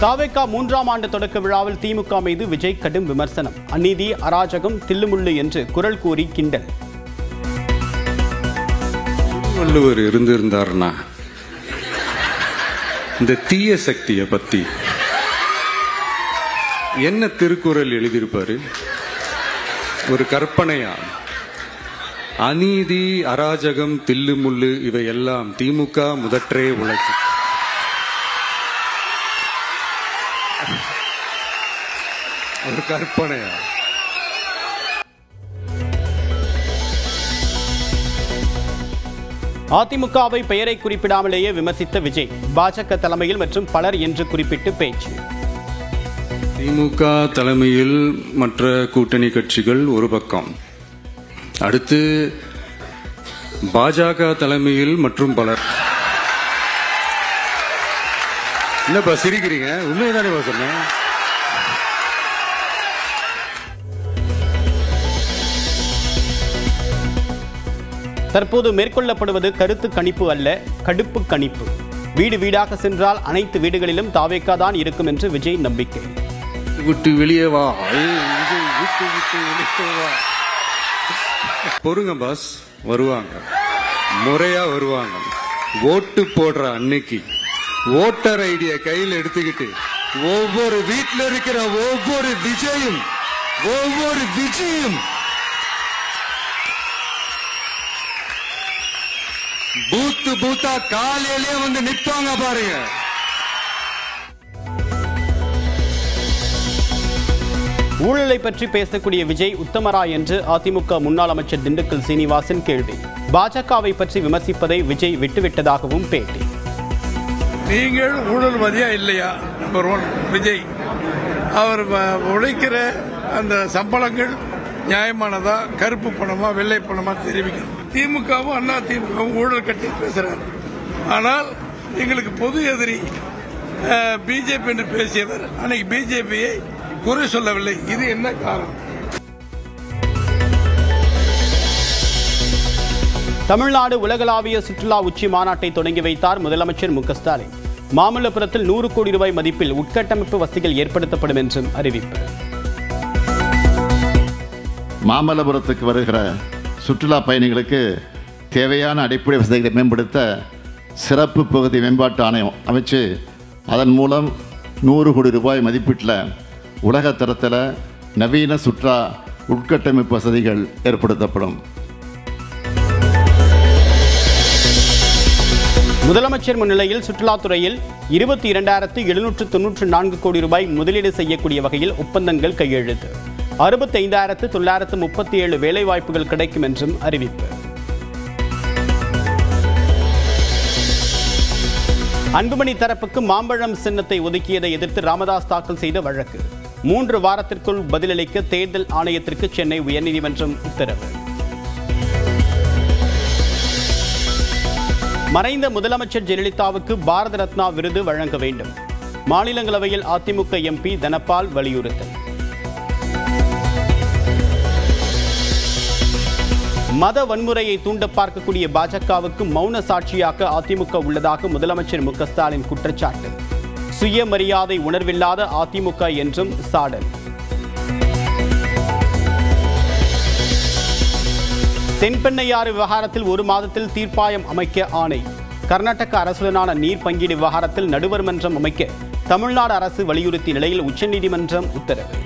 தாவேக்கா மூன்றாம் ஆண்டு தொடக்க விழாவில் திமுக மீது விஜய் கடும் விமர்சனம். அநீதி அராஜகம் தில்லுமுள்ளு என்று குரல் கூறி கிண்டல். வள்ளுவர் இருந்திருந்தார்னா? இந்த தீய சக்தியை பத்தி. என்ன திருக்குறள் எழுதியிருப்பாரு? ஒரு கற்பனையா? அநீதி அராஜகம் தில்லுமுள்ளு இவையெல்லாம் திமுக முதற்றே உழைக்கும் ஒரு கற்பனையா? அதிமுகவை பெயரை குறிப்பிடாமலேயே விமர்சித்த விஜய் பாஜக தலைமையில் மற்றும் பலர் என்று குறிப்பிட்டு பேச்சு. திமுக தலைமையில் மற்ற கூட்டணி கட்சிகள் ஒரு பக்கம். அடுத்து பாஜக தலைமையில் மற்றும் பலர். என்னப்பா சிரிக்கிறீங்க? உண்மைதானே சொன்னேன். தற்போது மேற்கொள்ளப்படுவது கருத்து கணிப்பு அல்ல கடுப்பு கணிப்பு. வீடு வீடாக சென்றால் அனைத்து வீடுகளிலும் தாவேக்கா தான் இருக்கும் என்று விஜய் நம்பிக்கை. விட்டு வெளியே வா. விட்டு விட்டு வெளியே வா. பொறுங்க பாஸ் வருவாங்க. முறையா வருவாங்க. ஓட்டு போடுற அன்னைக்கு. ஓட்டர் ஐடிய கையில் எடுத்துக்கிட்டு ஒவ்வொரு வீட்டில் இருக்கிற ஒவ்வொரு விஜயும் ஒவ்வொரு விஜயும் பூத்து பூத்தா காலையிலே வந்து நிப்பாங்க பாருங்க. ஊழலை பற்றி பேசக்கூடிய விஜய் உத்தமரா என்று அதிமுக முன்னாள் அமைச்சர் திண்டுக்கல் சீனிவாசன் கேள்வி. பாஜகவை பற்றி விமர்சிப்பதை விஜய் விட்டுவிட்டதாகவும் பேட்டி. நீங்கள் ஊழல்வாதியா இல்லையா? Number one Vijay. அவர் வ- உழைக்கிற அந்த சம்பளங்கள் நியாயமானதா கருப்பு பணமா வெள்ளை பணமா தெரிவிக்கணும். திமுகவும் அண்ணா திமுகவும் ஊழல் கட்டி பேசுறாரு ஆனால் எங்களுக்கு பொது எதிரி பிஜேபி என்று பேசியவர் அன்னைக்கு பிஜேபியை குறை சொல்லவில்லை. இது என்ன காரணம்? தமிழ்நாடு உலகளாவிய சுற்றுலா உச்சி மாநாட்டை தொடங்கி வைத்தார் முதலமைச்சர் மு ஸ்டாலின். மாமல்லபுரத்தில் நூறு கோடி ரூபாய் மதிப்பில் உட்கட்டமைப்பு வசதிகள் ஏற்படுத்தப்படும் என்றும் அறிவிப்பு. மாமல்லபுரத்துக்கு வருகிற சுற்றுலா பயணிகளுக்கு தேவையான அடிப்படை வசதிகளை மேம்படுத்த சிறப்பு பகுதி மேம்பாட்டு ஆணையம் அமைச்சு அதன் மூலம் நூறு கோடி ரூபாய் மதிப்பீட்டில் உலகத்தரத்தில் நவீன சுற்றுலா உட்கட்டமைப்பு வசதிகள் ஏற்படுத்தப்படும். முதலமைச்சர் முன்னிலையில் சுற்றுலாத்துறையில் இருபத்தி இரண்டாயிரத்து எழுநூற்று தொன்னூற்று நான்கு கோடி ரூபாய் முதலீடு செய்யக்கூடிய வகையில் ஒப்பந்தங்கள் கையெழுத்து. அறுபத்தி ஐந்தாயிரத்து தொள்ளாயிரத்து முப்பத்தி ஏழு வேலைவாய்ப்புகள் கிடைக்கும் என்றும் அறிவிப்பு. அன்புமணி தரப்புக்கு மாம்பழம் சின்னத்தை ஒதுக்கியதை எதிர்த்து ராமதாஸ் தாக்கல் செய்த வழக்கு. மூன்று வாரத்திற்குள் பதிலளிக்க தேர்தல் ஆணையத்திற்கு சென்னை உயர்நீதிமன்றம் உத்தரவு. மறைந்த முதலமைச்சர் ஜெயலலிதாவுக்கு பாரத ரத்னா விருது வழங்க வேண்டும். மாநிலங்களவையில் அதிமுக எம்பி தனபால் வலியுறுத்தல். மத வன்முறையை தூண்ட பார்க்கக்கூடிய பாஜகவுக்கு மௌன சாட்சியாக அதிமுக உள்ளதாக முதலமைச்சர் மு க ஸ்டாலின் குற்றச்சாட்டு. சுயமரியாதை உணர்வில்லாத அதிமுக என்றும் சாடல். தென்பெண்ணையாறு விவகாரத்தில் ஒரு மாதத்தில் தீர்ப்பாயம் அமைக்க ஆணை. கர்நாடக அரசுடனான நீர் பங்கீடு விவகாரத்தில் நடுவர் மன்றம் அமைக்க தமிழ்நாடு அரசு வலியுறுத்திய நிலையில் உச்சநீதிமன்றம் உத்தரவு.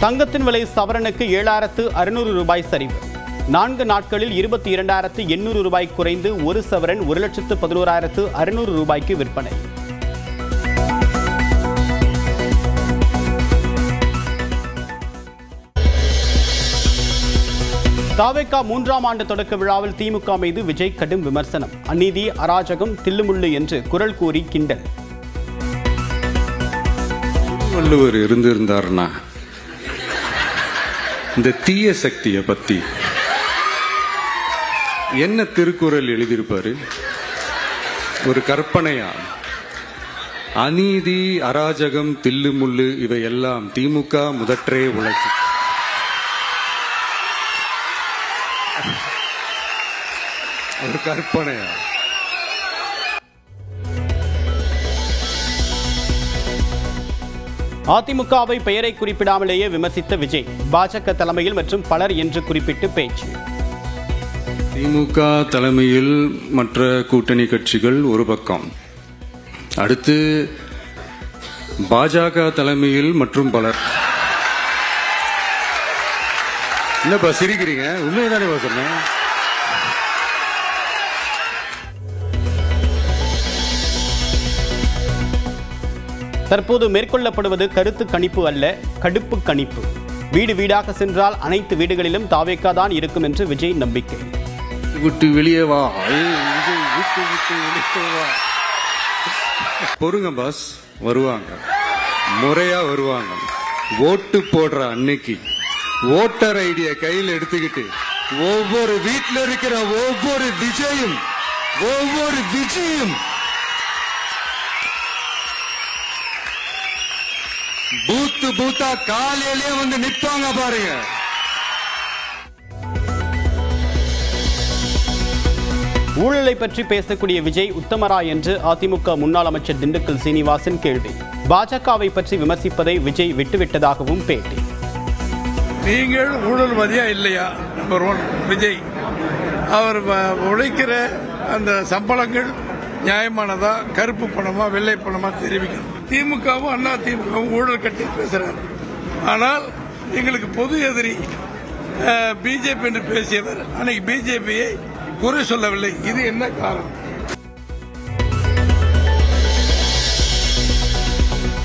தங்கத்தின் விலை சவரனுக்கு ஏழாயிரத்து அறுநூறு ரூபாய் சரிவு. நான்கு நாட்களில் இருபத்தி இரண்டாயிரத்து எண்ணூறு ரூபாய் குறைந்து ஒரு சவரன் ஒரு லட்சத்து பதினோராயிரத்து அறுநூறு ரூபாய்க்கு விற்பனை. தாவேக்கா மூன்றாம் ஆண்டு தொடக்க விழாவில் திமுக மீது விஜய் கடும் விமர்சனம். அநீதி அராஜகம் தில்லுமுள்ளு என்று குரல் கூறி கிண்டல். வள்ளுவர் இருந்திருந்தார்னா இந்த தீய சக்தியை பத்தி என்ன திருக்குறள் எழுதியிருப்பாரு? ஒரு கற்பனையா? அநீதி அராஜகம் தில்லுமுள்ளு இவையெல்லாம் திமுக முதற்றே உழைக்கும் ஒரு கற்பனையா? அதிமுகவை பெயரை குறிப்பிடாமலேயே விமர்சித்த விஜய் பாஜக தலைமையில் மற்றும் பலர் என்று குறிப்பிட்டு பேச்சு. திமுக தலைமையில் மற்ற கூட்டணி கட்சிகள் ஒரு பக்கம். அடுத்து பாஜக தலைமையில் மற்றும் பலர். என்னப்பா சிரிக்கிறீங்க? உண்மையை தானே சொன்னேன்? தற்போது மேற்கொள்ளப்படுவது கருத்து கணிப்பு அல்ல கடுப்பு கணிப்பு. வீடு வீடாக சென்றால் அனைத்து வீடுகளிலும் தாவேக்கா தான் இருக்கும் என்று விஜய் நம்பிக்கை. விட்டு வெளியே வா. விஜய், விட்டு விட்டு வெளியே வா. பொறுங்க பாஸ் வருவாங்க. முறையா வருவாங்க. ஓட்டு போடுற அன்னைக்கு ஓட்டர் ஐடிய கையில் எடுத்துக்கிட்டு ஒவ்வொரு வீட்டில் இருக்கிற ஒவ்வொரு விஜயும் ஒவ்வொரு விஜயும் பூத்து பூத்தா காலையிலேயே வந்து நிப்பாங்க பாருங்க. ஊழலை பற்றி பேசக்கூடிய விஜய் உத்தமரா என்று அதிமுக முன்னாள் அமைச்சர் திண்டுக்கல் சீனிவாசன் கேள்வி. பாஜகவை பற்றி விமர்சிப்பதை விஜய் விட்டுவிட்டதாகவும் பேட்டி. நீங்கள் ஊழல்வாதியா இல்லையா? Number one Vijay. அவர் உழைக்கிற அந்த சம்பளங்கள் நியாயமானதா கருப்பு பணமா வெள்ளை பணமா தெரிவிக்கணும். திமுகவும் அண்ணா திமுகவும் ஊழல் கட்டி பேசுறாரு ஆனால் எங்களுக்கு பொது எதிரி பிஜேபி என்று பேசியவர் அன்னைக்கு பிஜேபியை குறை சொல்லவில்லை. இது என்ன காரணம்?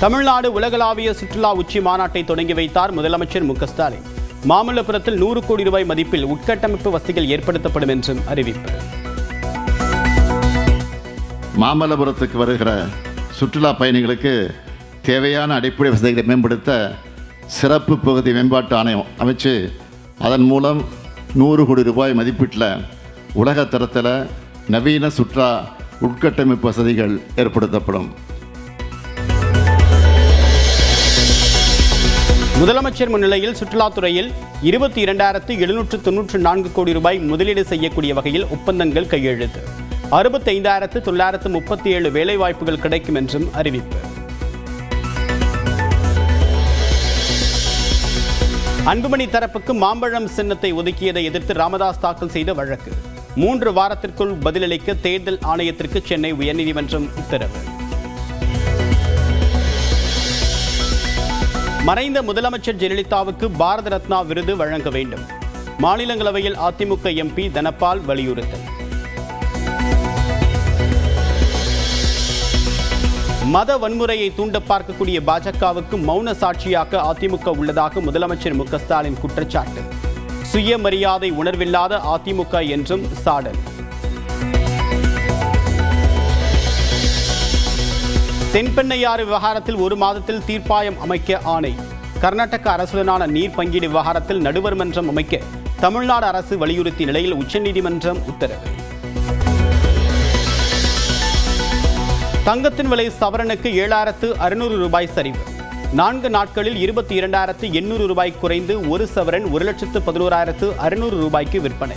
தமிழ்நாடு உலகளாவிய சுற்றுலா உச்சி மாநாட்டை தொடங்கி வைத்தார் முதலமைச்சர் மு க ஸ்டாலின். மாமல்லபுரத்தில் நூறு கோடி ரூபாய் மதிப்பில் உட்கட்டமைப்பு வசதிகள் ஏற்படுத்தப்படும் என்றும் அறிவிப்பு. மாமல்லபுரத்துக்கு வருகிற சுற்றுலா பயணிகளுக்கு தேவையான அடிப்படை வசதிகளை மேம்படுத்த சிறப்பு பகுதி மேம்பாட்டு ஆணையம் அமைச்சு அதன் மூலம் நூறு கோடி ரூபாய் மதிப்பீட்டில் உலக தரத்தில் நவீன சுற்றுலா உட்கட்டமைப்பு வசதிகள் ஏற்படுத்தப்படும். முதலமைச்சர் முன்னிலையில் சுற்றுலாத்துறையில் இருபத்தி இரண்டாயிரத்து எழுநூற்று தொன்னூற்று நான்கு கோடி ரூபாய் முதலீடு செய்யக்கூடிய வகையில் ஒப்பந்தங்கள் கையெழுத்து. அறுபத்தைந்தாயிரத்து தொள்ளாயிரத்து முப்பத்தி ஏழு வேலைவாய்ப்புகள் கிடைக்கும் என்றும் அறிவிப்பு. அன்புமணி தரப்புக்கு மாம்பழம் சின்னத்தை ஒதுக்கியதை எதிர்த்து ராமதாஸ் தாக்கல் செய்த வழக்கு. மூன்று வாரத்திற்குள் பதிலளிக்க தேர்தல் ஆணையத்திற்கு சென்னை உயர்நீதிமன்றம் உத்தரவு. மறைந்த முதலமைச்சர் ஜெயலலிதாவுக்கு பாரத ரத்னா விருது வழங்க வேண்டும். மாநிலங்களவையில் அதிமுக எம்பி தனபால் வலியுறுத்தல். மத வன்முறையை தூண்ட பார்க்கக்கூடிய பாஜகவுக்கு மௌன சாட்சியாக அதிமுக உள்ளதாக முதலமைச்சர் மு ஸ்டாலின் குற்றச்சாட்டு. சுயமரியாதை உணர்வில்லாத அதிமுக என்றும் சாடல். தென்பெண்ணையாறு விவகாரத்தில் ஒரு மாதத்தில் தீர்ப்பாயம் அமைக்க ஆணை. கர்நாடக அரசுடனான நீர் பங்கீடு விவகாரத்தில் நடுவர் மன்றம் அமைக்க தமிழ்நாடு அரசு வலியுறுத்திய நிலையில் உச்சநீதிமன்றம் உத்தரவு. தங்கத்தின் விலை சவரனுக்கு ஏழாயிரத்து அறுநூறு ரூபாய் சரிவு. நான்கு நாட்களில் இருபத்தி இரண்டாயிரத்து எண்ணூறு ரூபாய் குறைந்து ஒரு சவரன் ஒரு லட்சத்து பதினோராயிரத்து அறுநூறு ரூபாய்க்கு விற்பனை.